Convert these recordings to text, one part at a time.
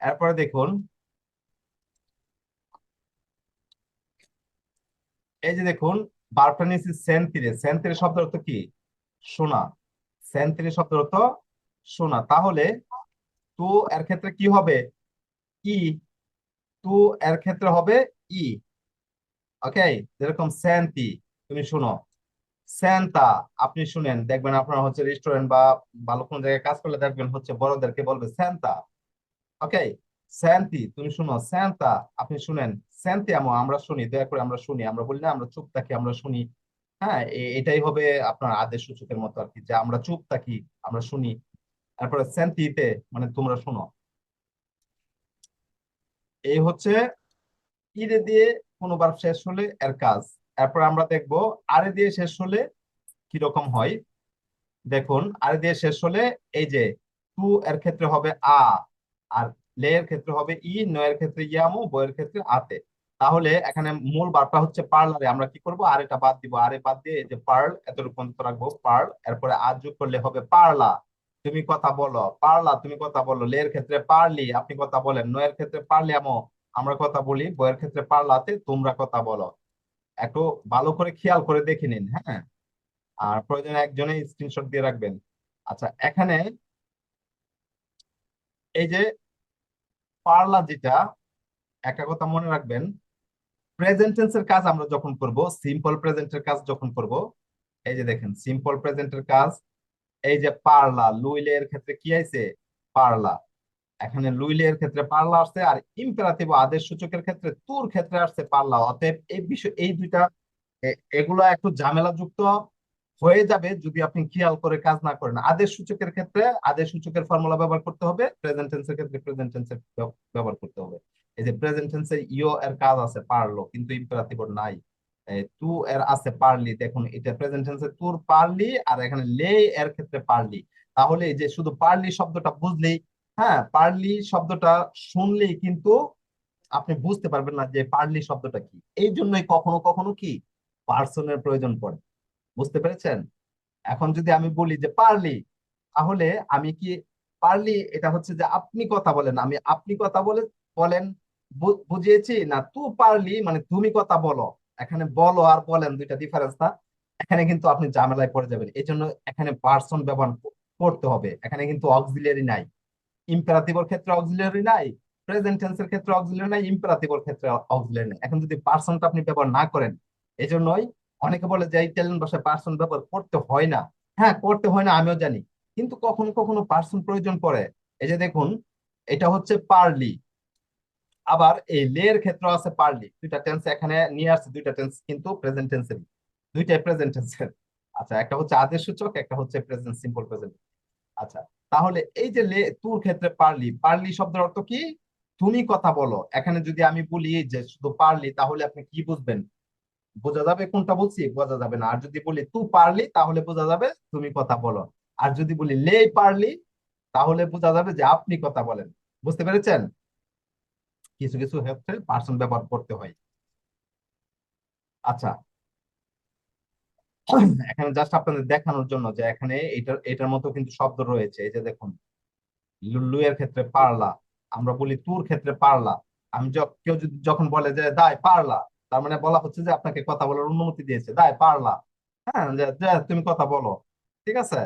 এরপরে দেখুন, এই যে দেখুন বারোটা নিয়েছি সেন্তিরে সেন্তিরে শব্দ অর্থ কি? সোনা। সেন্তিরে শব্দ অর্থ সোনা। তাহলে তু এর ক্ষেত্রে কি হবে? ই। তু এর ক্ষেত্রে হবে ই। ওকে? যেরকম সেন্তি তুমি শুনো। সেন্তা আপনি শুনেন। দেখবেন আপনার হচ্ছে রেস্টুরেন্ট বা ভালো কোনো জায়গায় কাজ করলে দেখবেন হচ্ছে বড়দেরকে বলবে সেন্তা ওকে সেন্তি তুমি শুনো সেন্তা আপনি শুনেন সেন্তিয়ামো আমরা শুনি, দয়া করে আমরা শুনি, আমরা বলি না, আমরা চুপ থাকি, আমরা শুনি হ্যাঁ এটাই হবে আপনার আদেশ সূচকের মতো আর কি যে আমরা চুপ থাকি, আমরা শুনি। তারপরে সেন্তিতে মানে তোমরা শুনো। এই হচ্ছে, ইরে দিয়ে কোনো বার শেষ হলে এর কাজ। এরপর আমরা দেখব, আরে দিয়ে শেষ হলে কীরকম হয়? দেখুন, আরে দিয়ে শেষ হলে এই যে টু এর ক্ষেত্রে হবে আ আর লে এর ক্ষেত্রে হবে ই, নয়ের ক্ষেত্রে ইয়ামু ব এর ক্ষেত্রে আতে। তাহলে এখানে মূল বারটা হচ্ছে পার্লারে, আমরা কি করব? আর এটা বাদ দিব। আরে বাদ দিয়ে যে পার্ল এত রূপান্তর রাখব, পার্ল, এরপরে আর যোগ করলে হবে পার্লা। তুমি কথা বলো, পারলা, তুমি কথা বলো। লে এর ক্ষেত্রে পারলি, আপনি কথা বলেন। নয়ের ক্ষেত্রে পারলিয়ামো, আমরা কথা বলি। বইয়ের ক্ষেত্রে পারলাতে, তোমরা কথা বলো। একটু ভালো করে খেয়াল করে দেখে নিন হ্যাঁ? আর প্রয়োজনে একজনে স্ক্রিনশট দিয়ে রাখবেন। আচ্ছা এখানে এই যে পারলা যেটা, একটা কথা মনে রাখবেন প্রেজেন্ট টেন্সের কাজ আমরা যখন করব সিম্পল প্রেজেন্টের কাজ যখন করব, এই যে দেখেন সিম্পল প্রেজেন্টের কাজ, এই যে পারলা, লুইলে এর ক্ষেত্রে কি আইছে? পারলা। এখানে লুইলে এর ক্ষেত্রে পারলা আসছে আর ইম্পারেটিভ আদেশ সূচকের ক্ষেত্রে তুর ক্ষেত্রে আসছে পারলা। অতএব এই বিষয়, এই দুইটা এগুলো একটু ঝামেলাযুক্ত হয়ে যাবে যদি আপনি খেয়াল করে কাজ না করেন। আদেশ সূচকের ক্ষেত্রে আদেশ সূচকের ফর্মুলা ব্যবহার করতে হবে প্রেজেন্ট টেন্সের ক্ষেত্রে প্রেজেন্ট টেন্সের ব্যবহার করতে হবে। এই যে প্রেজেন্ট টেন্সে ইও এর কাজ আছে পারল কিন্তু ইম্পারেটিভ নাই। তু এর আছে পারলি দেখুন, এটা প্রেজেন্ট টেন্সে তুর পারলি আর এখানে লে এর ক্ষেত্রে পারলি তাহলে এই যে শুধু পারলি শব্দটা বুঝলেই হ্যাঁ পারলি শব্দটা শুনলেই কিন্তু আপনি বুঝতে পারবেন না যে পারলি শব্দটা কি। এই জন্যই কখনো কখনো কি পার্সনের প্রয়োজন পড়ে। বুঝতে পেরেছেন? এখন যদি আমি বলি যে পারলি, তাহলে আমি কি পারলি? এটা হচ্ছে যে আপনি কথা বলেন। আমি আপনি কথা বলে বলেন বুঝিয়েছি? না, তু পারলি মানে তুমি কথা বলো। এখানে বলো আর বলেন দুইটা ডিফারেন্স না এখানে কিন্তু আপনি ঝামেলায় পড়ে যাবেন। এই জন্য এখানে পার্সন ব্যবহার করতে হবে। এখানে কিন্তু অক্সিলিয়ারি নাই। ইম্পারাটিভের ক্ষেত্রে অক্সিলিয়ারি নাই। প্রেজেন্ট টেন্সের ক্ষেত্রে অক্সিলিয়ারি নাই। ইম্পারাটিভের ক্ষেত্রে অক্সিলিয়ারি নাই। এখন যদি পার্সনটা আপনি ব্যবহার না করেন এই জন্যই অনেকে বলে যে ইটালিয়ান ভাষায় পার্সন ব্যবহার করতে হয় না। হ্যাঁ করতে হয় না, আমিও জানি। কিন্তু কখনো কখনো পার্সন প্রয়োজন পড়ে। এই যে দেখুন, এটা হচ্ছে পারলি আবার এই লে এর ক্ষেত্রে আছে পারলি দুইটা টেন্স এখানে নিয়ে আসছে, দুইটা টেন্স কিন্তু প্রেজেন্ট টেন্সের দুইটাই প্রেজেন্ট টেন্সের আচ্ছা একটা হচ্ছে আদেশ সূচক, একটা হচ্ছে প্রেজেন্ট সিম্পল প্রেজেন্ট আচ্ছা তাহলে এই যে লে তুর ক্ষেত্রে পারলি পারলি শব্দের অর্থ কি? তুমি কথা বলো। এখানে যদি আমি বলি যে শুধু পারলি তাহলে আপনি কি বুঝবেন? বোঝা যাবে কোনটা বলছি? বোঝা যাবে না। আর যদি বলি তু পারলি তাহলে বোঝা যাবে তুমি কথা বলো। আর যদি বলি লে পারলি তাহলে বোঝা যাবে যে আপনি কথা বলেন। বুঝতে পেরেছেন? কিছু কিছু ক্ষেত্রে পার্সন ব্যবহার করতে হয়। আচ্ছা। এখানে জাস্ট আপনাদের দেখানোর জন্য যে এখানে এটার এটার মতো কিন্তু শব্দ রয়েছে। এই যে দেখুন। লুলু এর ক্ষেত্রে পারলা। আমরা বলি তুর ক্ষেত্রে পারলা। আমি কেউ যদি যখন বলে যে দায় পারলা। তার মানে বলা হচ্ছে যে আপনাকে কথা বলার অনুমতি দিয়েছে। দায় পারলা। হ্যাঁ যে তুমি কথা বলো। ঠিক আছে?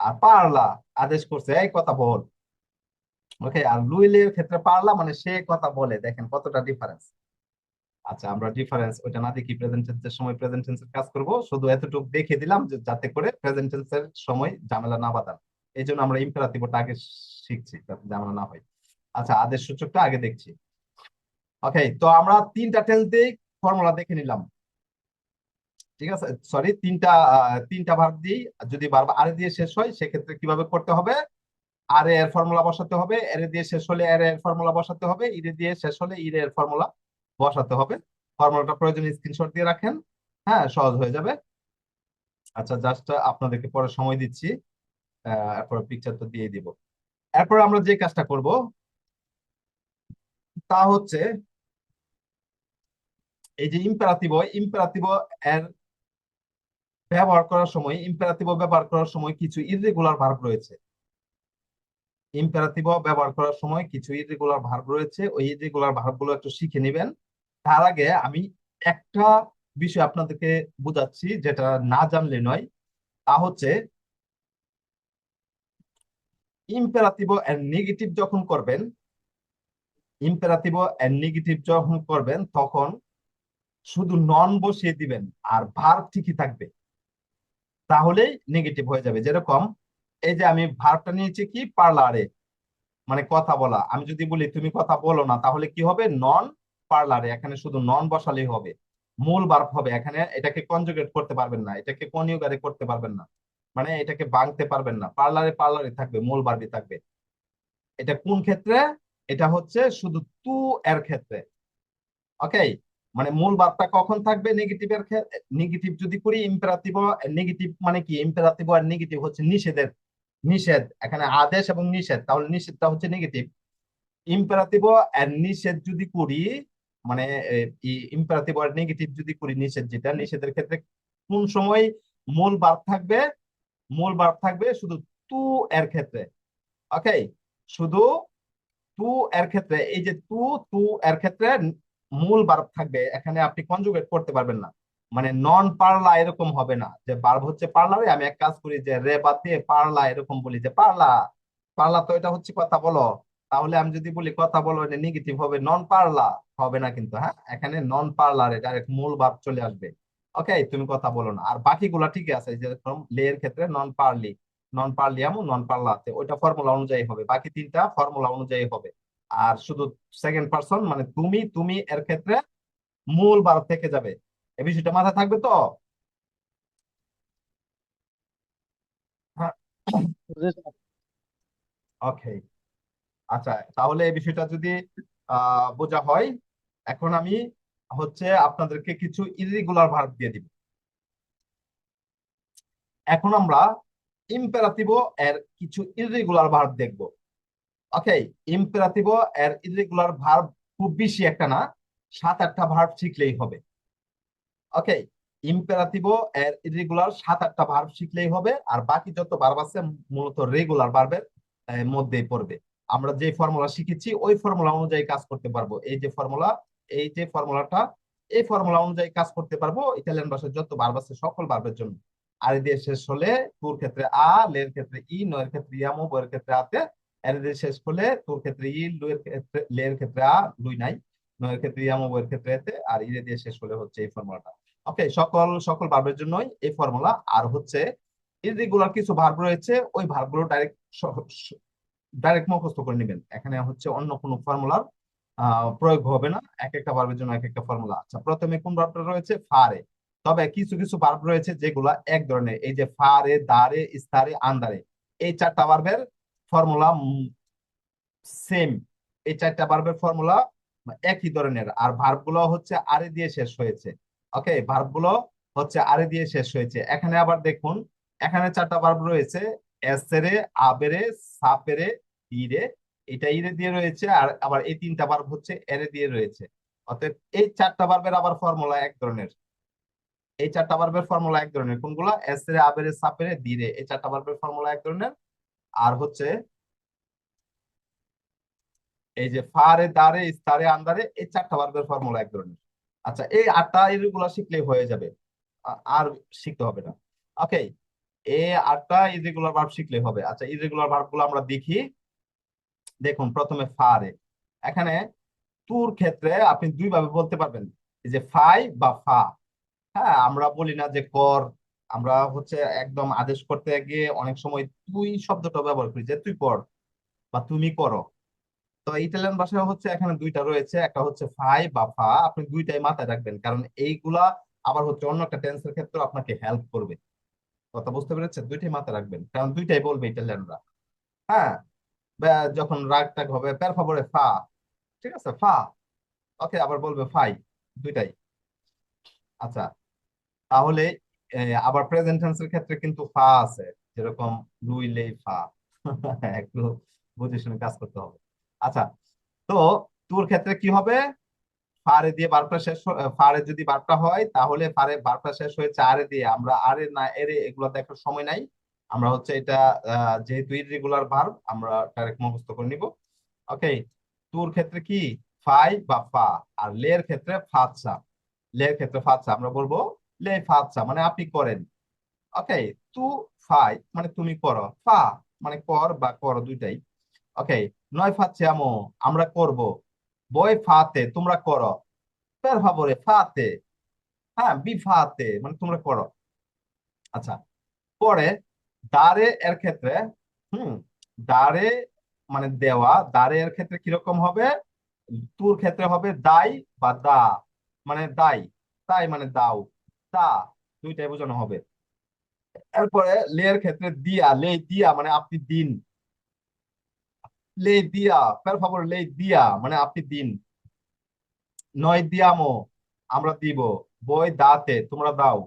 আর পারলা, আদেশ করছে, এই কথা বল। ওকে, আর লুইলের ক্ষেত্রে পারলা মানে সে কথা বলে। দেখেন কতটা ডিফারেন্স আচ্ছা আমরা ডিফারেন্স ওইটা না দেখি প্রেজেন্ট টেন্সের সময় প্রেজেন্ট টেন্সের কাজ করব। শুধু এতটুকু দেখে দিলাম যে যাতে করে প্রেজেন্ট টেন্সের সময় ঝামেলা না বাঁধান। এই জন্য আমরা ইম্পারেটিভটা আগে শিখছি, যাতে ঝামেলা না হয়। আচ্ছা আদেশ সূচকটা আগে দেখছি। ওকে, তো আমরা তিনটা টেন্স দিয়ে ফর্মুলা দেখে নিলাম। ঠিক আছে? সরি তিনটা তিনটা ভার্ব দিই যদি বারবার আরে দিয়ে শেষ হয়, সেক্ষেত্রে কীভাবে করতে হবে? আরে এর ফর্মুলা বসাতে হবে এর দিয়ে শেষ হলে এর এর ফর্মুলা বসাতে হবে ইরে দিয়ে শেষ হলে ইরে এর ফর্মুলা বসাতে হবে। ফর্মুলাটা প্রয়োজনে স্ক্রিনশট দিয়ে রাখেন। হ্যাঁ সহজ হয়ে যাবে। আচ্ছা জাস্ট আপনাদেরকে পরে সময় দিচ্ছি। এরপর পিকচার তো দিয়ে দিব। এরপর আমরা যে কাজটা করব, তা হচ্ছে এই যে ইম্পারাতিভ ইম্পারাতিভ এর ব্যবহার করার সময় ইম্পারাতিভ ব্যবহার করার সময় কিছু ইররেগুলার ভার্ব রয়েছে। ইম্পারেটিভ ব্যবহার করার সময় কিছু ইরেগুলার ভার্ব রয়েছে। ওই ইরেগুলার ভার্বগুলো একটু শিখে নেবেন। তার আগে আমি একটা বিষয় আপনাদেরকে বোঝাচ্ছি যেটা না জানলে নয়। তা হচ্ছে ইম্পারেটিভ এন্ড নেগেটিভ যখন করবেন ইম্পারেটিভ এন্ড নেগেটিভ যখন করবেন, তখন শুধু নন বসিয়ে দিবেন আর ভার্ব ঠিকই থাকবে তাহলেই নেগেটিভ হয়ে যাবে। যেরকম, এই যে আমি ভার্বটা নিয়েছি কি? পার্লারে মানে কথা বলা। আমি যদি বলি, তুমি কথা বলো না, তাহলে কি হবে? নন পার্লারে এখানে শুধু নন বসালেই হবে। মূল ভার্ব হবে। এখানে এটাকে কনজুগেট করতে পারবেন না। এটাকে কনিউগারে করতে পারবেন না। মানে এটাকে ভাঙতে পারবেন না। পার্লারে পার্লারে থাকবে, মূল ভার্বই থাকবে। এটা কোন ক্ষেত্রে? এটা হচ্ছে শুধু তু এর ক্ষেত্রে। ওকে মানে মূল ভার্বটা কখন থাকবে নেগেটিভের নেগেটিভ যদি করি ইম্পারেটিভ নেগেটিভ মানে কি? ইম্পারেটিভ আর নেগেটিভ হচ্ছে নিষেধের, নিষেধ। এখানে আদেশ এবং নিষেধ। তাহলে নিষেধটা হচ্ছে নেগেটিভ ইম্পারেটিভ আর নিষেধ যদি করি মানে ইম্পারেটিভ আর নেগেটিভ যদি করি, নিষেধ যেটা, নিষেধের ক্ষেত্রে কোন সময় মূল ভার্ব থাকবে? মূল ভার্ব থাকবে শুধু তু এর ক্ষেত্রে। ওকে শুধু তু এর ক্ষেত্রে। এই যে তু তু এর ক্ষেত্রে মূল ভার্ব থাকবে, এখানে আপনি কনজুগেট করতে পারবেন না। মানে নন পারলা এরকম হবে না। যে বার্ব হচ্ছে পারলারে আমি এক কাজ করি যে রে বাতে পারলা এরকম বলি যে পারলা পারলা তো এটা হচ্ছে কথা বলো। তাহলে আমি যদি বলি কথা বলো, এটা নেগেটিভ হবে নন পারলা হবে না কিন্তু হ্যাঁ? এখানে নন পারলারে ডাইরেক্ট মূল ভার্ব চলে আসবে। ওকে তুমি কথা বলো না। আর বাকিগুলা ঠিক আছে, যেরকম লে এর ক্ষেত্রে নন পারলি নন পার্লি পারলিয়াম নন পারলাতে ওইটা ফর্মুলা অনুযায়ী হবে। বাকি তিনটা ফর্মুলা অনুযায়ী হবে। আর শুধু সেকেন্ড পারসন মানে তুমি তুমি এর ক্ষেত্রে মূল ভার্ব থেকে যাবে। এই বিষয়টা মাথায় থাকবে তো? ওকে আচ্ছা তাহলে এই বিষয়টা যদি আহ বোঝা হয় এখন আমি হচ্ছে আপনাদেরকে কিছু ইরেগুলার ভার্ব দিয়ে দিব। এখন আমরা ইম্পেরাটিভো এর কিছু ইরেগুলার ভার্ব দেখব। ওকে ইম্পেরাটিভো এর ইরেগুলার ভার্ব খুব বেশি একটা না, সাত আটটা ভার্ব শিখলেই হবে। ওকে ইম্পেরাটিভো এর ইরেগুলার সাত আটটা ভার্ব শিখলেই হবে, আর বাকি যত ভার্ব আছে, মূলত রেগুলার ভার্বের মধ্যেই পড়বে। আমরা যে ফর্মুলা শিখেছি, ওই ফর্মুলা অনুযায়ী কাজ করতে পারব। এই যে ফর্মুলা এই যে ফর্মুলাটা এই ফর্মুলা অনুযায়ী কাজ করতে পারব। ইতালিয়ান ভাষায় যত ভার্ব আছে, সকল ভার্বের জন্য। আর দিয়ে শেষ হলে, তুর ক্ষেত্রে আ, লের ক্ষেত্রে ই, নয়ের ক্ষেত্রে ইয়ামো বইয়ের ক্ষেত্রে আতে এর দিয়ে শেষ করলে তুর ক্ষেত্রে ই লুয়ের ক্ষেত্রে লের ক্ষেত্রে আ, লুই নাই। নয়ের ক্ষেত্রে ইয়ামো বইয়ের ক্ষেত্রে এতে, আর ইরে দিয়ে শেষ হলে হচ্ছে এই ফর্মুলাটা। ওকে, সকল সকল ভার্বের জন্যই এই ফর্মুলা। আর হচ্ছে ইরেগুলার কিছু ভার্ব রয়েছে, ওই ভার্বগুলো ডাইরেক্ট ডাইরেক্ট মুখস্থ করে নেবেন। এখানে হচ্ছে অন্য কোনো ফর্মুলার প্রয়োগ হবে না। এক একটা ভার্বের জন্য এক একটা ফর্মুলা। আচ্ছা প্রথমে কোন ভার্বটা রয়েছে? ফারে। তবে কিছু কিছু ভার্ব রয়েছে যেগুলা এক ধরনের। এই যে ফারে, দারে ইস্তারে আন্দারে। এই চারটা ভার্বের ফর্মুলা সেম, এই চারটা ভার্বের ফর্মুলা একই ধরনের, আর ভার্বগুলো হচ্ছে আরে দিয়ে শেষ হয়েছে। ওকে ভার্বগুলো হচ্ছে আরে দিয়ে শেষ হয়েছে। এখানে আবার দেখুন, এখানে চারটা ভার্ব রয়েছে এসেরে আবেরে সাপেরে ইরে এটা ইরে দিয়ে রয়েছে, আর আবার এই তিনটা ভার্ব হচ্ছে এরে দিয়ে রয়েছে। অতএব এই চারটা ভার্বের আবার ফর্মুলা এক ধরনের। এই চারটা ভার্বের ফর্মুলা এক ধরনের। কোনগুলা? এসেরে আবেরে সাপেরে দিরে এই চারটা ভার্বের ফর্মুলা এক ধরনের। আর হচ্ছে এই যে ফারে, দারে, ইস্তারে, আন্দারে, এই চারটা ভার্বের ফর্মুলা এক ধরনের। আচ্ছা এই আটটা এগুলা শিখলেই হয়ে যাবে। আর শিখতে হবে না। ওকে এ আটটা ইরেগুলার ভার্ব শিখলে হবে। আচ্ছা ইরেগুলার ভার্বগুলো আমরা দেখি। দেখুন, প্রথমে ফারে। এখানে তুর ক্ষেত্রে আপনি দুই ভাবে বলতে পারবেন। যে ফাই বা ফা। হ্যাঁ আমরা বলি না যে কর আমরা হচ্ছে একদম আদেশ করতে গিয়ে অনেক সময় তুই শব্দটা ব্যবহার করি যে তুই কর বা তুমি করো তো ইটালিয়ান ভাষায় হচ্ছে এখানে দুইটা রয়েছে, একটা হচ্ছে ফাই বা ফা, আপনি দুইটাই মাথায় রাখবেন, কারণ এইগুলা আবার হচ্ছে অন্য একটা টেন্সের ক্ষেত্রে আপনাকে হেল্প করবে। কথা বুঝতে পেরেছেন? দুইটাই মাথায় রাখবেন, কারণ দুইটাই বলবে ইটালিয়ানরা। হ্যাঁ? যখন রাগ টাগ হবে পের ফাবরে ফা ঠিক আছে? ফা ওকে আবার বলবে ফাই, দুইটাই। আচ্ছা তাহলে আবার প্রেজেন্ট টেন্সের ক্ষেত্রে কিন্তু ফা আছে, যেরকম লুইলে ফা। একটু বুঝে শুনে কাজ করতে হবে। আচ্ছা তো তোর ক্ষেত্রে কি হবে? ফারে দিয়ে বারটা শেষ ফারে যদি বারটা হয়, তাহলে ফারে বারটা শেষ হয়েছে আরে দিয়ে। আমরা আরে না এরে এগুলো দেখার সময় নাই। আমরা হচ্ছে এটা যেহেতু ইররেগুলার ভার্ব আমরা ডাইরেক্ট মুখস্থ করে নিব। ওকে তুর ক্ষেত্রে কি? ফাই বা ফা। আর লের ক্ষেত্রে ফাতসা। লের ক্ষেত্রে ফাতসা, আমরা বলব লে ফাতসা মানে আপনি করেন। ওকে, তু, ফাই মানে তুমি করো। ফা মানে কর বা করো দুইটাই। ওকে, নয় ফাচ্ছিয়ামো আমরা করব। বই ফাতে তোমরা করো। per favore ফাতে হ্যাঁ বি ফাতে মানে তোমরা করো। আচ্ছা পরে দারে এর ক্ষেত্রে, হুম, দারে মানে দেওয়া, দারে এর ক্ষেত্রে কীরকম হবে? তুর ক্ষেত্রে হবে দাই বা দা মানে দাই। তাই মানে দাও। দা দুইটাই বোঝানো হবে। এরপরে লের ক্ষেত্রে দিয়া লে দিয়া মানে আপনি দিন। লে দিয়া, per favore লে দিয়া মানে আপনি দিন। নয় দিয়ামো, আমরা দিব। বই দাতে, তোমরা দাও।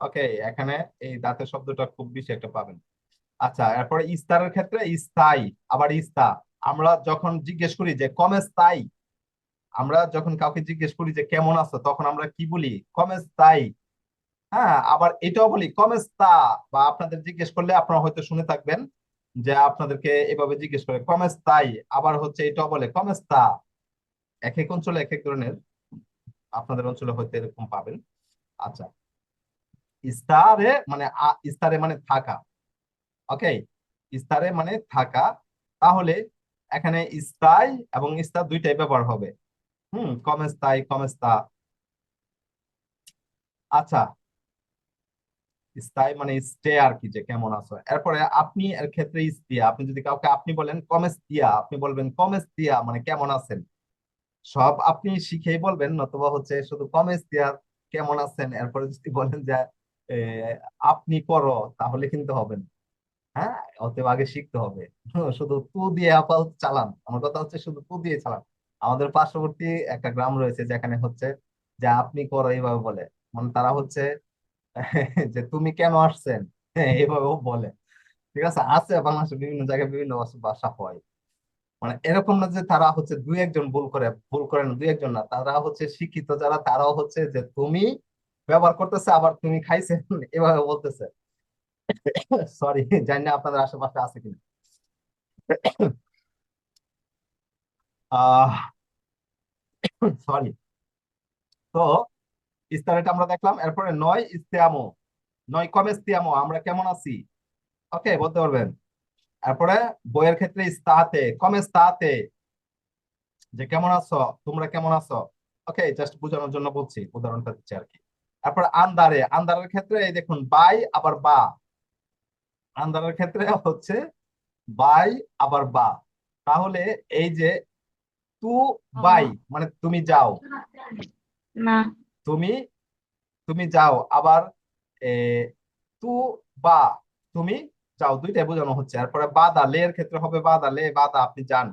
ওকে এখানে এই দাঁতের শব্দটা খুব বেশি একটা পাবেন। আচ্ছা এরপরে ইস্তারের ক্ষেত্রে ইস্তাই আবার ইস্তা। আমরা যখন জিজ্ঞেস করি যে কমে স্থায়ী আমরা যখন কাউকে জিজ্ঞেস করি যে কেমন আছো, তখন আমরা কি বলি? কমে স্থায়ী হ্যাঁ আবার এটাও বলি কমে তা। বা আপনাদের জিজ্ঞেস করলে আপনারা হয়তো শুনে থাকবেন যে আপনাদেরকে এভাবে জিজ্ঞেস করে কমে স্থায়ী আবার হচ্ছে এটাও বলে, কমেস তা। এক এক অঞ্চলে এক এক ধরনের, আপনাদের অঞ্চলে হয়তো এরকম পাবেন। আচ্ছা। ইস্তারে মানে ইস্তারে মানে থাকা। ওকে? ইস্তারে মানে থাকা। তাহলে এখানে ইস্তাই এবং ইস্তা দুইটাই ব্যবহার হবে। হুম কমেস্তাই কমেস্তা আচ্ছা। ইস্তাই মানে স্টে আর কি, যে কেমন আছো। এরপরে আপনি এর ক্ষেত্রে ইস্তিয়া আপনি যদি কাউকে আপনি বলেন কমেস্তিয়া আপনি বলবেন কমেস্তিয়া মানে কেমন আছেন? সব আপনি শিখেই বলবেন, নতুবা হচ্ছে শুধু কমেস্তিয়া কেমন আছেন, এরপরে যদি বলেন যে আপনি করো, তাহলে কিন্তু হবে না। হ্যাঁ অতএব আগে শিখতে হবে। শুধু তু দিয়ে আপাতত চালান। আমার কথা হচ্ছে শুধু তু দিয়ে চালান। আমাদের পার্শ্ববর্তী একটা গ্রাম রয়েছে যেখানে হচ্ছে যে আপনি করো এইভাবে বলে। মানে তারা হচ্ছে যে তুমি কেন আসছেন? এইভাবেও বলে। ঠিক আছে? আছে বাংলাদেশের বিভিন্ন জায়গায় বিভিন্ন ভাষা হয়। মানে এরকম না যে তারা হচ্ছে দুই একজন ভুল করে ভুল করে না, দুই একজন না। তারা হচ্ছে শিক্ষিত যারা, তারাও হচ্ছে যে তুমি ব্যবহার করতেছে, আবার তুমি খাইছে। এভাবে বলতেছে। সরি জানি না আপনাদের আশেপাশে আছে কিনা। আহ সরি তো ইস্তারেটা আমরা দেখলাম। এরপরে নয় ইস্তেয়ামো। নয় কম ইস্তেয়ামো? আমরা কেমন আছি? ওকে, বলতে পারবেন। এরপরে বইয়ের ক্ষেত্রে ইস্তাহাতে। কম ইস্তাহাতে? যে কেমন আছো? তোমরা কেমন আছো? ওকে জাস্ট বোঝানোর জন্য বলছি, উদাহরণটা দিচ্ছি আর কি। তারপর আন্দারে। আন্দারের ক্ষেত্রে এই দেখুন, বাই, আবার বা। আন্দারের ক্ষেত্রে হচ্ছে বাই, আবার বা। তাহলে এই যে তু বাই মানে তুমি যাও। না। তুমি তুমি যাও আবার তু বা তুমি যাও দুইটাই বোঝানো হচ্ছে। এরপরে বাদা লে এর ক্ষেত্রে হবে বাদা লে বাদা আপনি যান।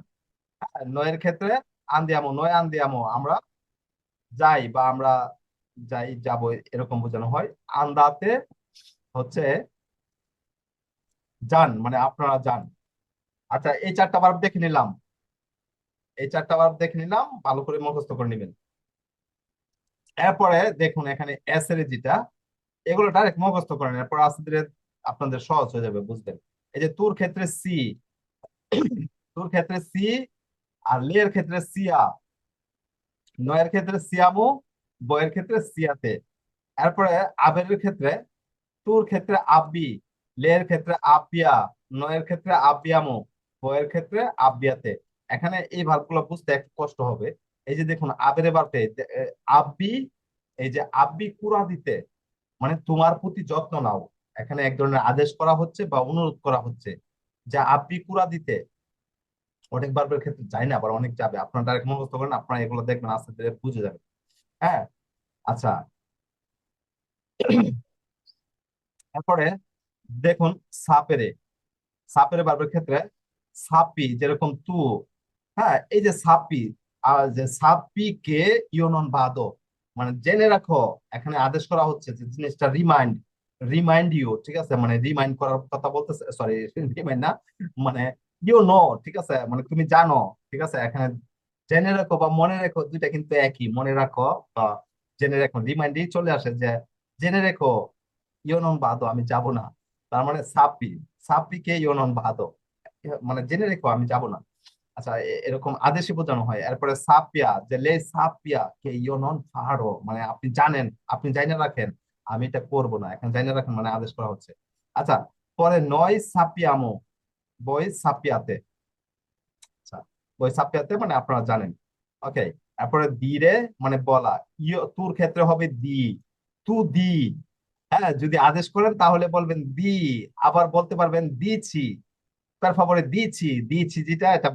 হ্যাঁ, নয়ের ক্ষেত্রে আন্দিয়ামো নয় আন্দিয়ামো আমরা যাই বা আমরা যাই যাব এরকম বোঝানো হয়। আন্দাতে হচ্ছে যান মানে আপনারা যান। আচ্ছা এই চারটা বার দেখে নিলাম। এই চারটা ভার্ব দেখে নিলাম, ভালো করে মুখস্থ করে নেবেন। এরপরে দেখুন এখানে এস এর যেটা এগুলো ডাইরেক্ট মুখস্থ করেন, এরপর আস্তে ধীরে আপনাদের সহজ হয়ে যাবে বুঝবেন এই যে তুর ক্ষেত্রে সি তুর ক্ষেত্রে সি আর লে এর ক্ষেত্রে সিয়া নয়ের ক্ষেত্রে সিয়ামু বয়ের ক্ষেত্রে সিয়াতে এরপরে আবের ক্ষেত্রে, তুর ক্ষেত্রে আব্বি, লে এর ক্ষেত্রে আব্বিয়া, নয়ের ক্ষেত্রে আব্বিয়ামু বয়ের ক্ষেত্রে আব্বিয়াতে। এখানে এই ভার্বগুলো বুঝতে একটু কষ্ট হবে। এই যে দেখুন, আবের বার্তে আব্বি, এই যে আব্বি কুরা দিতে মানে তোমার প্রতি যত্ন নাও। এখানে এক ধরনের আদেশ করা হচ্ছে বা অনুরোধ করা হচ্ছে যে আব্বি কুরা দিতে। অনেক ভার্বের ক্ষেত্রে যায় না, আবার অনেক যাবে। আপনারা ডাইরেক্ট মুখস্থ করেন, আপনারা এগুলো দেখবেন, আস্তে ধীরে বুঝে যাবেন হ্যাঁ? আচ্ছা। তারপরে দেখুন, সাপেরে সাপেরে ভার্বের ক্ষেত্রে সাপি, যেরকম তু হ্যাঁ এই যে সাপি আর যে সাপি কে ইউনন বাদো মানে জেনে রাখো, এখানে আদেশ করা হচ্ছে যে জিনিসটা রিমাইন্ড রিমাইন্ড ইউ ঠিক আছে? মানে রিমাইন্ড করার কথা বলতেছে সরি রিমাইন্ড না মানে ইউ নো ঠিক আছে? মানে তুমি জানো, ঠিক আছে? এখানে জেনে রাখো বা মনে রাখো, দুইটা কিন্তু একই, মনে রাখো বা জেনে রাখো রিমাইন্ডই চলে আসে যে জেনে রেখো, ইউনন বাদো আমি যাব না। তার মানে সাপি, সাপিকে ইয়নন ভাদো মানে জেনে রেখো, আমি যাব না। আচ্ছা এরকম আদেশে বোঝানো হয়। এরপরে সাপিয়া, যে লে সাপিয়া কে মানে আপনি জানেন, আপনি রাখেন, আমি এটা করব না। এখন রাখেন মানে আদেশ করা হচ্ছে। আচ্ছা পরে নয় সাপিয়ামো বই সাপিয়াতে। আচ্ছা বই সাপিয়াতে মানে আপনারা জানেন। ওকে তারপরে দিরে মানে বলা। ইয় তুর ক্ষেত্রে হবে দি। তু দি। হ্যাঁ যদি আদেশ করেন তাহলে বলবেন দি। আবার বলতে পারবেন দিছি। Per favore দিছি দিছি যেটা, এটা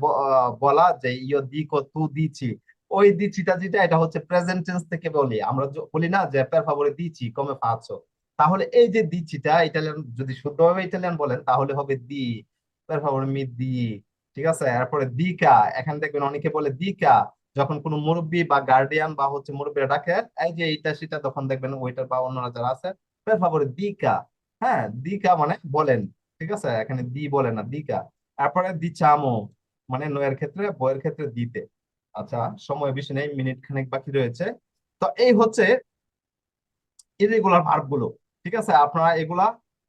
বলা যে ইয়ো দিকো তু দিছি ওই দিছিটা যেটা, এটা হচ্ছে প্রেজেন্ট টেন্স থেকে বলি। আমরা বলি না যে per favore দিছি কমে ফাছো তাহলে এই যে দিছিটা ইটালিয়ান, যদি শুদ্ধভাবে ইটালিয়ান বলেন, তাহলে হবে দি। per favore মি দি, ঠিক আছে? এরপরে দিকা, এখানে দেখবেন অনেকে বলে দিকা, যখন কোনো মুরব্বি বা গার্ডিয়ান বা হচ্ছে মুরব্বিরা ডাকে, এই যে এইটা সেটা, তখন দেখবেন ওইটার বা অন্যরা যারা আছে, per favore দিকা। হ্যাঁ দিকা মানে বলেন। ঠিক আছে? এখানে দি বলে না দিকা তারপরে দিচামো মানে নয়ের ক্ষেত্রে, বইয়ের ক্ষেত্রে দিতে। আচ্ছা সময় বেশি নেই, মিনিট খানেক বাকি রয়েছে। তো এই হচ্ছে ইরেগুলার ভার্বগুলো, ঠিক আছে? আপনারা এগুলা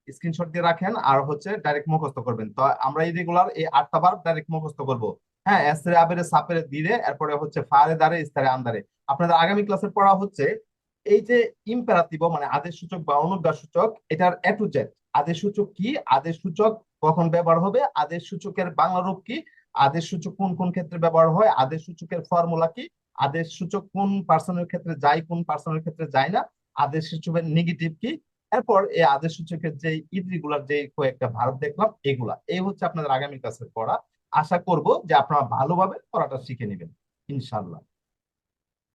স্ক্রিনশট দিয়ে রাখেন, আর হচ্ছে ডাইরেক্ট মুখস্থ করবেন। তো আমরা ইরেগুলার এই আটটা ভার্ব ডাইরেক্ট মুখস্থ করব। হ্যাঁ এসরে, আবেরে, সাপেরে, দিরে, এরপরে হচ্ছে ফারে, দারে ইস্তারে আন্দারে আপনাদের আগামী ক্লাসে পড়া হচ্ছে এই যে ইম্পারাতিভ মানে আদেশ সূচক বা অনুজ্ঞা সূচক এটার এ টু জেড আদেশ সূচক কি? আদেশ সূচক কখন ব্যবহার হবে? আদেশ সূচকের বাংলা রূপ কি? আদেশ সূচক কোন কোন ক্ষেত্রে ব্যবহার হয়? আদেশ সূচকের ফর্মুলা কি? আদেশ সূচক কোন পার্সনের ক্ষেত্রে যায়, কোন পার্সনের ক্ষেত্রে যায় না? আদেশ সূচকের নেগেটিভ কি? এরপর এই আদেশ সূচকের যে ইডরিগুলার যে কয়েকটা ভার্ব দেখলাম, এগুলা। এই হচ্ছে আপনাদের আগামী ক্লাসের পড়া। আশা করব যে আপনারা ভালোভাবে পড়াটা শিখে নেবেন। ইনশাল্লাহ